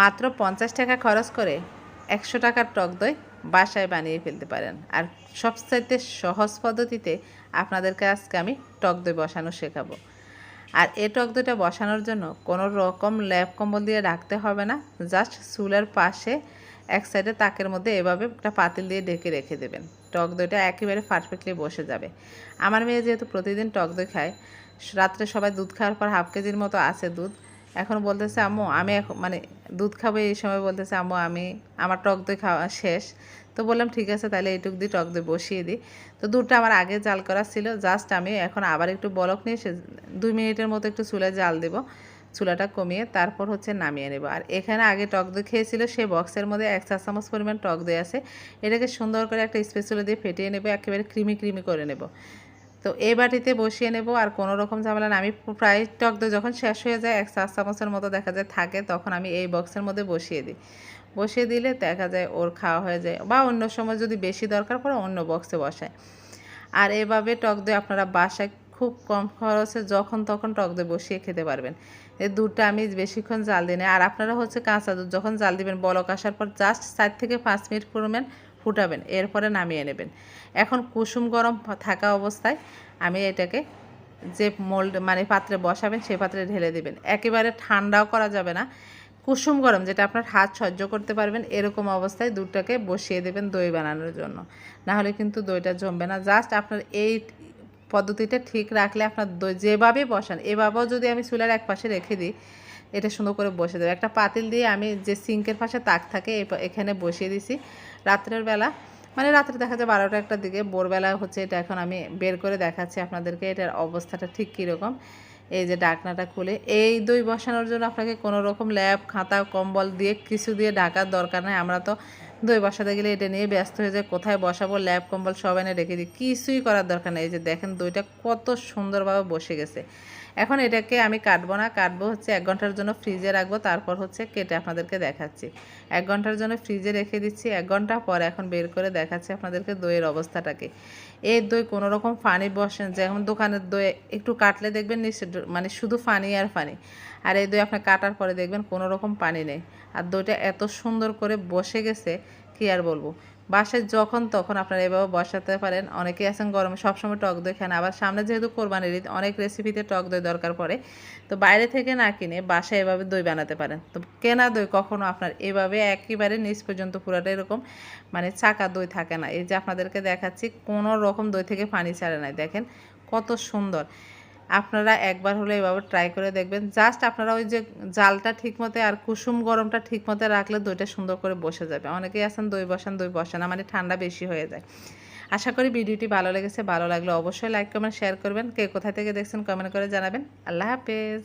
মাত্র পঞ্চাশ টাকা খরচ করে একশো টাকার টক দই বাসায় বানিয়ে ফেলতে পারেন। আর সবচাইতে সহজ পদ্ধতিতে আপনাদেরকে আজকে আমি টক দই বসানো শেখাবো। আর এই টক দইটা বসানোর জন্য কোনো রকম ল্যাপ কম্বল দিয়ে রাখতে হবে না। জাস্ট চুলের পাশে এক সাইডে তাকের মধ্যে এভাবে একটা পাতিল দিয়ে ঢেকে রেখে দেবেন। টক দইটা একেবারে পারফেক্টলি বসে যাবে। আমার মেয়ে যেহেতু প্রতিদিন টক দই খায়, রাত্রে সবাই দুধ খাওয়ার পর হাফ কেজির মতো আছে দুধ। এখন বলতেছে, আম্মু, আমি এখন মানে দুধ খাব এই সময় বলতেছে, আম্মু, আমি আমার টক দই খাওয়া শেষ। তো বললাম, ঠিক আছে, তাহলে এইটুক দিয়ে টক দই বসিয়ে দিই। তো দুধটা আমার আগে জাল করা ছিল, জাস্ট আমি এখন আবার একটু বলক নিয়ে সে দুই মিনিটের মতো একটু চুলায় জাল দেবো, চুলাটা কমিয়ে তারপর হচ্ছে নামিয়ে নেব। আর এখানে আগে টক দই খেয়েছিল, সেই বক্সের মধ্যে এক চা চামচ পরিমাণ টক দই আছে, এটাকে সুন্দর করে একটা স্পেশাল দিয়ে ফেটিয়ে নেব, একেবারে ক্রিমি ক্রিমি করে নেব। তো এই বাটিতে বসিয়ে নেব আর কোনো রকম ঝামেলা না। আমি প্রায় টক দই যখন শেষ হয়ে যায়, এক চা চামচের মতো দেখা যায় থাকে, তখন আমি এই বক্সের মধ্যে বসিয়ে দিই। বসিয়ে দিলে দেখা যায় ওর খাওয়া হয়ে যায় বা অন্য সময় যদি বেশি দরকার পড়ে অন্য বক্সে বসায়। আর এভাবে টক দই আপনারা বাসায় খুব কম খরচে যখন তখন টক দই বসিয়ে খেতে পারবেন। এই দুধটা আমি বেশিক্ষণ জাল দিই না। আর আপনারা হচ্ছে কাঁচা দুধ, যখন জাল দিবেন, বলক আসার পর জাস্ট চার থেকে পাঁচ মিনিট পরিমাণ ফুটাবেন, এরপরে নামিয়ে নেবেন। এখন কুসুম গরম থাকা অবস্থায় আমি এটাকে যে মোল্ড মানে পাত্রে বসাবেন, সেই পাত্রে ঢেলে দেবেন। একেবারে ঠান্ডাও করা যাবে না। কুসুম গরম, যেটা আপনার হাত সহ্য করতে পারবেন, এরকম অবস্থায় দুধটাকে বসিয়ে দেবেন দই বানানোর জন্য। না হলে কিন্তু দইটা জমবে না। জাস্ট আপনার এই পদ্ধতিটা ঠিক রাখলে আপনার দই যেভাবে বসান, এভাবেও যদি আমি চুলার এক পাশে রেখে দিই এটা সুন্দর করে বসে দেবো। একটা পাতিল দিয়ে আমি যে সিঙ্কের পাশে তাক থাকে এখানে বসিয়ে দিছি। রাত্রের বেলা মানে রাত্রে দেখা যায় বারোটা একটার দিকে, ভোরবেলা হচ্ছে এটা এখন আমি বের করে দেখাচ্ছি আপনাদেরকে, এটার অবস্থাটা ঠিক কীরকম। এই যে ডাকনাটা খুলে, এই দই বসানোর জন্য আপনাকে কোনো রকম ল্যাব, খাতা, কম্বল দিয়ে কিছু দিয়ে ঢাকার দরকার নেই। আমরা তো দই বসাতে গেলে এটা নিয়ে ব্যস্ত হয়ে যায় কোথায় বসাবো, ল্যাব, কম্বল সব এনে রেখে দিই, কিছুই করার দরকার নেই। এই যে দেখেন দইটা কত সুন্দরভাবে বসে গেছে। এখন এটাকে আমি কাটবো না, কাটবো হচ্ছে এক ঘণ্টার জন্য ফ্রিজে রাখব, তারপর হচ্ছে কেটে আপনাদেরকে দেখাচ্ছি। এক ঘণ্টার জন্য ফ্রিজে রেখে দিচ্ছি, এক ঘণ্টা পর এখন বের করে দেখাচ্ছি আপনাদেরকে দইয়ের অবস্থাটাকে। এই দই কোনো রকম ফানি বসেন যেমন দোকানের দই একটু কাটলে দেখবেন মানে শুধু ফানি আর ফানি আর এই দই আপনার কাটার পরে দেখবেন কোনো রকম পানি নেই। আর দইটা এত সুন্দর করে বসে গেছে, কি আর বলব? বাসায় যখন তখন আপনারা এভাবে বসাতে পারেন। অনেকেই আছেন গরমে, সবসময় টক দই খান। আবার সামনে যেহেতু কোরবানির ঈদ, অনেক রেসিপিতে টক দই দরকার পড়ে। তো বাইরে থেকে না কিনে বাসায় এভাবে দই বানাতে পারেন। তো কেনা দই কখনো আপনার এভাবে একেবারে নিচ পর্যন্ত পুরাটা এরকম মানে চাকা দই থাকে না। এই যে আপনাদেরকে দেখাচ্ছি, কোনো রকম দই থেকে পানি ছাড়ে নাই দেখেন কত সুন্দর। আপনারা একবার হলে এভাবে ট্রাই করে দেখবেন। জাস্ট আপনারা ওই যে জালটা ঠিক মতো আর কুসুম গরমটা ঠিক মতো রাখলে দইটা সুন্দর করে বসে যাবে। অনেকেই আছেন দই বসান দই বসান মানে ঠান্ডা বেশি হয়ে যায়। আশা করি ভিডিওটি ভালো লেগেছে, ভালো লাগলে অবশ্যই লাইক কমেন্ট শেয়ার করবেন। কে কোথা থেকে দেখছেন কমেন্ট করে জানাবেন। আল্লাহ হাফেজ।